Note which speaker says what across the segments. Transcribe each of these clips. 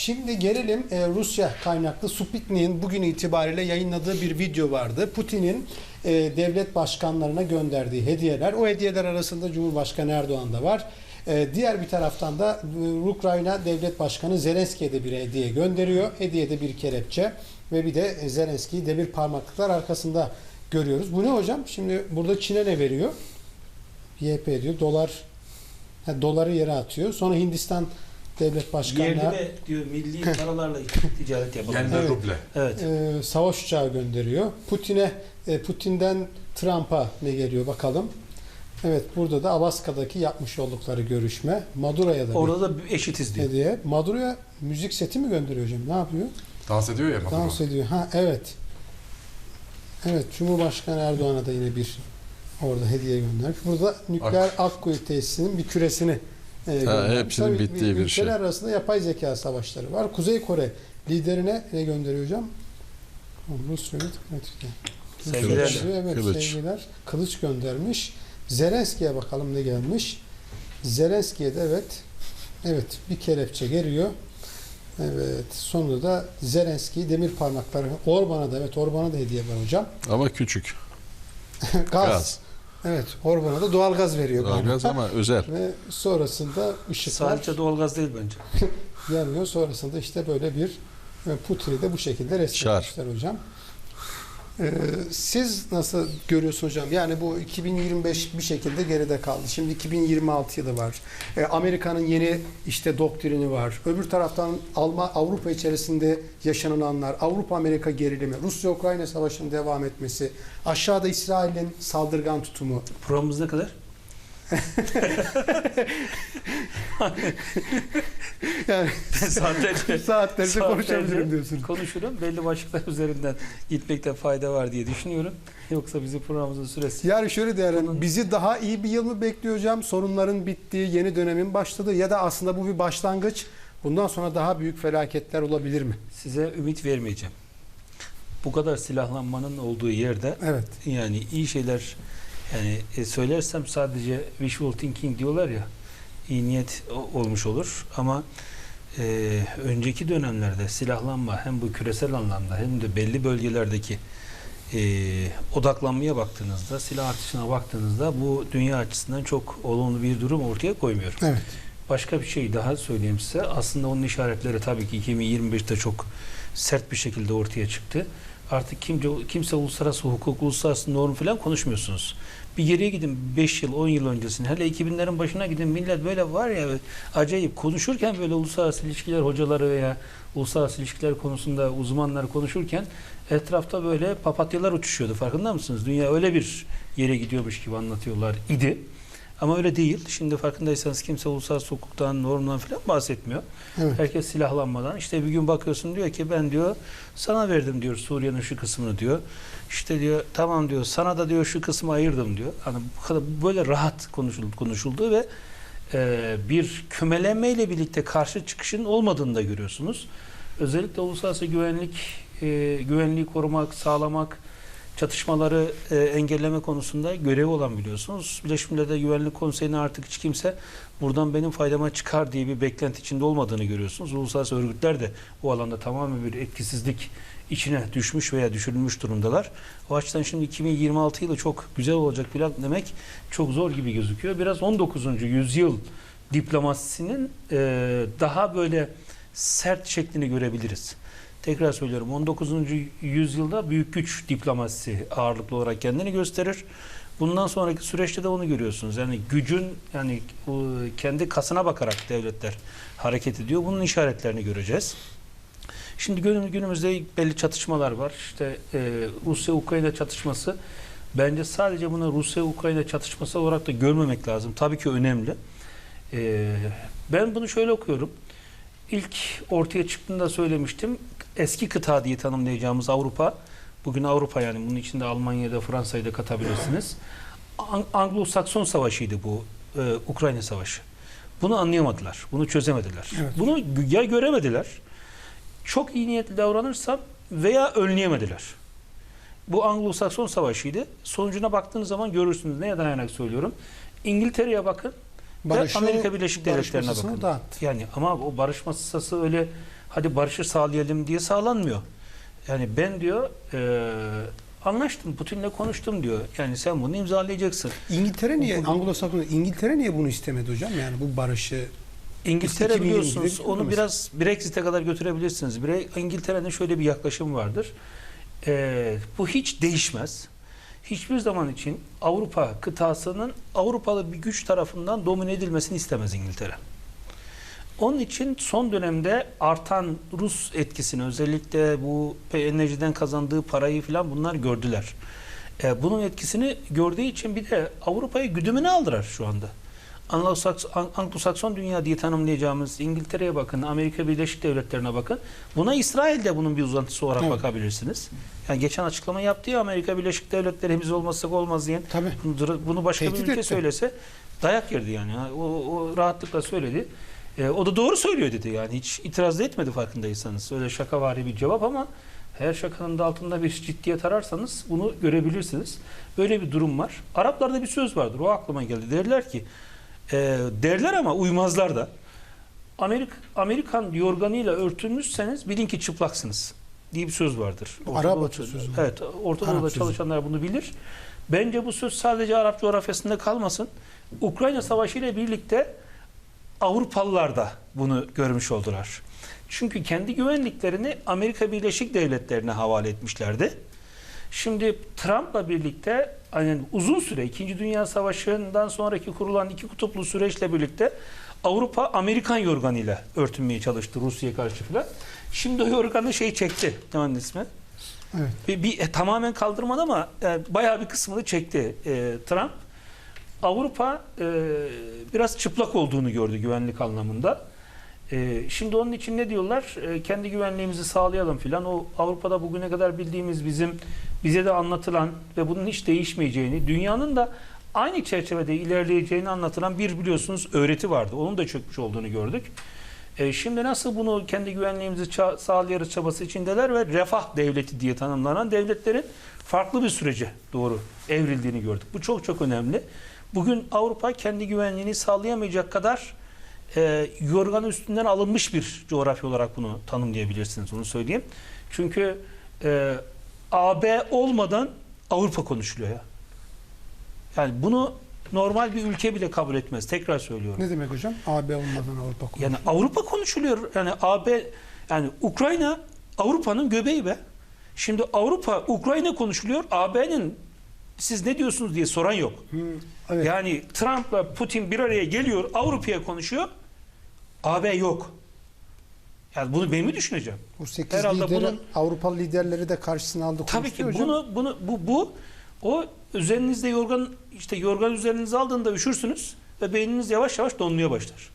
Speaker 1: Şimdi gelelim e, Rusya kaynaklı Sputnik'in bugün itibariyle yayınladığı bir video vardı. Putin'in e, devlet başkanlarına gönderdiği hediyeler. O hediyeler arasında Cumhurbaşkanı Erdoğan da var. E, diğer bir taraftan da e, Ukrayna Devlet Başkanı Zelenski'ye de bir hediye gönderiyor. Hediyede bir kelepçe ve bir de Zelenski'yi demir parmaklıklar arkasında görüyoruz. Bu ne hocam? Şimdi burada Çin'e ne veriyor? YP diyor. Dolar ha, doları yere atıyor. Sonra Hindistan devlet
Speaker 2: Yerli
Speaker 1: başkanına
Speaker 2: ve diyor milli paralarla ticaret yapalım.
Speaker 3: Yerli
Speaker 1: Evet.
Speaker 3: ruble.
Speaker 2: Evet.
Speaker 1: e, savaş uçağı gönderiyor. Putin'e e, Putin'den Trump'a ne geliyor bakalım. Evet burada da Alaska'daki yapmış oldukları görüşme. Maduro'ya da bir
Speaker 2: Orada da eşitiz diyor.
Speaker 1: hediye. Maduro'ya müzik seti mi gönderiyor hocam? Ne yapıyor?
Speaker 3: Dans ediyor ya Maduro.
Speaker 1: Dans ediyor. Ha evet. Evet Cumhurbaşkanı Erdoğan'a da yine bir orada hediye göndermiş. Burada nükleer Akkuyu tesisinin bir küresini e, göndermiş.
Speaker 4: hepsinin
Speaker 1: Tabii
Speaker 4: bittiği bir şey.
Speaker 1: Ülkeler arasında yapay zeka savaşları var. Kuzey Kore liderine ne gönderiyor hocam? Rusya
Speaker 2: Sevgiler.
Speaker 1: Kılıç. Evet,
Speaker 4: Kılıç.
Speaker 1: sevgiler. Kılıç göndermiş. Zelenski'ye bakalım ne gelmiş. Zelenski'ye de evet evet bir kelepçe geliyor. Evet. Sonunda da Zelenski demir parmakları. Orban'a da evet Orban'a da hediye var hocam.
Speaker 4: Ama küçük.
Speaker 1: gaz.
Speaker 4: Gaz.
Speaker 1: Evet. Orban'a da doğal gaz veriyor.
Speaker 4: Doğalgaz ama özel.
Speaker 1: Ve sonrasında ışıklar
Speaker 2: Sadece doğalgaz değil bence.
Speaker 1: yanıyor. Sonrasında işte böyle bir e, Putin'i de bu şekilde resmetmişler hocam. Ee, siz nasıl görüyorsunuz hocam? Yani bu 2025 bir şekilde geride kaldı. Şimdi 2026 yılı var. Ee, Amerika'nın yeni işte doktrini var. Öbür taraftan Alman Avrupa içerisinde yaşanılanlar, Avrupa Amerika gerilimi, Rusya Ukrayna savaşının devam etmesi, aşağıda İsrail'in saldırgan tutumu.
Speaker 2: Programımız ne kadar?
Speaker 1: Yani
Speaker 2: Saatlerce
Speaker 1: saatlerce konuşabilirim diyorsunuz.
Speaker 2: konuşurum. Belli başlıklar üzerinden gitmekte fayda var diye düşünüyorum. Yoksa bizim programımızın süresi
Speaker 1: Yani şöyle değerlendirin.
Speaker 2: Bunun-
Speaker 1: Bizi daha iyi bir yıl mı bekliyor hocam? Sorunların bittiği, yeni dönemin başladığı ya da aslında bu bir başlangıç. Bundan sonra daha büyük felaketler olabilir mi?
Speaker 2: size ümit vermeyeceğim. Bu kadar silahlanmanın olduğu yerde
Speaker 1: Evet.
Speaker 2: yani iyi şeyler yani e, söylersem sadece wishful thinking diyorlar ya iyi niyet olmuş olur ama e, önceki dönemlerde silahlanma hem bu küresel anlamda hem de belli bölgelerdeki e, odaklanmaya baktığınızda silah artışına baktığınızda bu dünya açısından çok olumlu bir durum ortaya koymuyor.
Speaker 1: Evet.
Speaker 2: Başka bir şey daha söyleyeyim size. Aslında onun işaretleri tabii ki 2025'te çok sert bir şekilde ortaya çıktı. Artık kimse, kimse uluslararası hukuk, uluslararası norm falan konuşmuyorsunuz. Bir geriye gidin 5 yıl, 10 yıl öncesine. Hele 2000'lerin başına gidin. Millet böyle var ya acayip konuşurken böyle uluslararası ilişkiler hocaları veya uluslararası ilişkiler konusunda uzmanlar konuşurken etrafta böyle papatyalar uçuşuyordu. Farkında mısınız? Dünya öyle bir yere gidiyormuş gibi anlatıyorlar idi. Ama öyle değil. Şimdi farkındaysanız kimse uluslararası hukuktan, normdan falan bahsetmiyor.
Speaker 1: Evet.
Speaker 2: Herkes silahlanmadan. İşte bir gün bakıyorsun diyor ki ben diyor sana verdim diyor Suriye'nin şu kısmını diyor. İşte diyor tamam diyor sana da diyor şu kısmı ayırdım diyor. Hani bu kadar böyle rahat konuşuldu, konuşuldu ve e, bir kümelenmeyle birlikte karşı çıkışın olmadığını da görüyorsunuz. Özellikle uluslararası güvenlik, e, güvenliği korumak, sağlamak, çatışmaları e, engelleme konusunda görevi olan biliyorsunuz. Birleşmiş Milletler Güvenlik Konseyi'ne artık hiç kimse buradan benim faydama çıkar diye bir beklenti içinde olmadığını görüyorsunuz. Uluslararası örgütler de bu alanda tamamen bir etkisizlik içine düşmüş veya düşürülmüş durumdalar. O açıdan şimdi 2026 yılı çok güzel olacak plan demek çok zor gibi gözüküyor. Biraz 19. yüzyıl diplomasisinin e, daha böyle sert şeklini görebiliriz. Tekrar söylüyorum 19. yüzyılda büyük güç diplomasisi ağırlıklı olarak kendini gösterir. Bundan sonraki süreçte de onu görüyorsunuz. Yani gücün yani kendi kasına bakarak devletler hareket ediyor. Bunun işaretlerini göreceğiz. Şimdi günüm- günümüzde belli çatışmalar var. İşte e, Rusya-Ukrayna çatışması bence sadece bunu Rusya-Ukrayna çatışması olarak da görmemek lazım. Tabii ki önemli. E, ben bunu şöyle okuyorum. İlk ortaya çıktığında söylemiştim. Eski kıta diye tanımlayacağımız Avrupa, bugün Avrupa yani bunun içinde Almanya'da da Fransa'yı da katabilirsiniz. Ang- Anglo-Sakson savaşıydı bu e, Ukrayna savaşı. Bunu anlayamadılar, bunu çözemediler.
Speaker 1: Evet.
Speaker 2: Bunu ya göremediler, çok iyi niyetli davranırsam veya önleyemediler. Bu Anglo-Sakson savaşıydı. Sonucuna baktığınız zaman görürsünüz. Neye dayanarak söylüyorum? İngiltere'ye bakın.
Speaker 1: Barışı-
Speaker 2: Amerika Birleşik Devletleri'ne bakın.
Speaker 1: dağıttı.
Speaker 2: Yani ama o barış masası öyle hadi barışı sağlayalım diye sağlanmıyor. Yani ben diyor e, anlaştım Putin'le konuştum diyor. Yani sen bunu imzalayacaksın.
Speaker 1: İngiltere niye, Anglo-Sakson, İngiltere niye bunu istemedi hocam? Yani bu barışı
Speaker 2: İngiltere
Speaker 1: 2022'de
Speaker 2: biliyorsunuz onu biraz Brexit'e kadar götürebilirsiniz. Bre- İngiltere'nin şöyle bir yaklaşım vardır. Ee, bu hiç değişmez. Hiçbir zaman için Avrupa kıtasının Avrupalı bir güç tarafından domine edilmesini istemez İngiltere. Onun için son dönemde artan Rus etkisini özellikle bu enerjiden kazandığı parayı falan bunlar gördüler. Ee, bunun etkisini gördüğü için bir de Avrupa'yı güdümüne aldılar şu anda. Anglo-Saks- Anglo-Sakson dünya diye tanımlayacağımız İngiltere'ye bakın, Amerika Birleşik Devletleri'ne bakın. Buna İsrail de bunun bir uzantısı olarak
Speaker 1: Evet.
Speaker 2: bakabilirsiniz. Yani geçen açıklama yaptı ya Amerika Birleşik Devletleri biz olmazsak olmaz diyen.
Speaker 1: tabii
Speaker 2: Bunu- başka
Speaker 1: Tehdit
Speaker 2: bir ülke
Speaker 1: etti.
Speaker 2: söylese dayak yerdi yani. O, o rahatlıkla söyledi. E, o da doğru söylüyor dedi yani. Hiç itiraz da etmedi farkındaysanız. Öyle şakavari bir cevap ama her şakanın da altında bir ciddiyet ararsanız bunu görebilirsiniz. Böyle bir durum var. Araplarda bir söz vardır. O aklıma geldi. Derler ki e, derler ama uymazlar da. Amerik, Amerikan yorganıyla örtülmüşseniz bilin ki çıplaksınız diye bir söz vardır. Orta
Speaker 1: Arap mü?
Speaker 2: Evet, Orta Doğu'da
Speaker 1: sözü.
Speaker 2: çalışanlar bunu bilir. Bence bu söz sadece Arap coğrafyasında kalmasın. Ukrayna Savaşı ile birlikte Avrupalılar da bunu görmüş oldular. Çünkü kendi güvenliklerini Amerika Birleşik Devletleri'ne havale etmişlerdi. Şimdi Trump'la birlikte hani uzun süre 2. Dünya Savaşı'ndan sonraki kurulan iki kutuplu süreçle birlikte Avrupa Amerikan yorganıyla örtünmeye çalıştı Rusya'ya karşı filan. Şimdi o yorganı şey çekti. Ne ismi?
Speaker 1: evet.
Speaker 2: Bir, bir- e, tamamen kaldırmadı ama e, bayağı bir kısmını çekti e, Trump. Avrupa e, biraz çıplak olduğunu gördü güvenlik anlamında. E, şimdi onun için ne diyorlar? E, kendi güvenliğimizi sağlayalım filan. O Avrupa'da bugüne kadar bildiğimiz bizim bize de anlatılan ve bunun hiç değişmeyeceğini, dünyanın da aynı çerçevede ilerleyeceğini anlatılan bir biliyorsunuz öğreti vardı. Onun da çökmüş olduğunu gördük. E, şimdi nasıl bunu kendi güvenliğimizi sağlayarız çabası içindeler ve refah devleti diye tanımlanan devletlerin farklı bir sürece doğru evrildiğini gördük. Bu çok çok önemli. Bugün Avrupa kendi güvenliğini sağlayamayacak kadar e, yorganı üstünden alınmış bir coğrafya olarak bunu tanımlayabilirsiniz. Onu söyleyeyim. Çünkü e, AB olmadan Avrupa konuşuluyor ya. Yani bunu normal bir ülke bile kabul etmez. Tekrar söylüyorum.
Speaker 1: Ne demek hocam? AB olmadan Avrupa konuşuyor.
Speaker 2: Yani Avrupa konuşuluyor. Yani AB yani Ukrayna Avrupa'nın göbeği be. Şimdi Avrupa Ukrayna konuşuluyor. AB'nin siz ne diyorsunuz diye soran yok.
Speaker 1: Hı, evet.
Speaker 2: Yani Trump'la Putin bir araya geliyor, Avrupa'ya konuşuyor. AB yok. Yani bunu ben mi düşüneceğim?
Speaker 1: Bu 8
Speaker 2: herhalde
Speaker 1: lideri,
Speaker 2: bunun-
Speaker 1: Avrupalı liderleri de karşısına aldı
Speaker 2: Tabii ki
Speaker 1: hocam.
Speaker 2: bunu bunu bu bu o üzerinizde yorgan işte yorgan üzerinize aldığında üşürsünüz ve beyniniz yavaş yavaş donmaya başlar.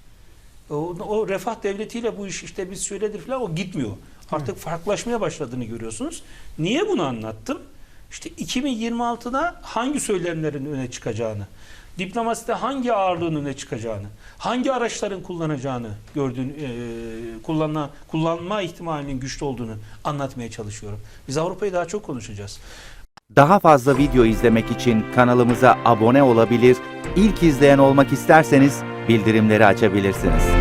Speaker 2: O, o refah devletiyle bu iş işte biz şöyledir falan o gitmiyor. Artık farklılaşmaya başladığını görüyorsunuz. Niye bunu anlattım? İşte 2026'da hangi söylemlerin öne çıkacağını, diplomaside hangi ağırlığın öne çıkacağını, hangi araçların kullanacağını gördüğün e, kullanma kullanma ihtimalinin güçlü olduğunu anlatmaya çalışıyorum. Biz Avrupa'yı daha çok konuşacağız.
Speaker 3: Daha fazla video izlemek için kanalımıza abone olabilir, ilk izleyen olmak isterseniz bildirimleri açabilirsiniz.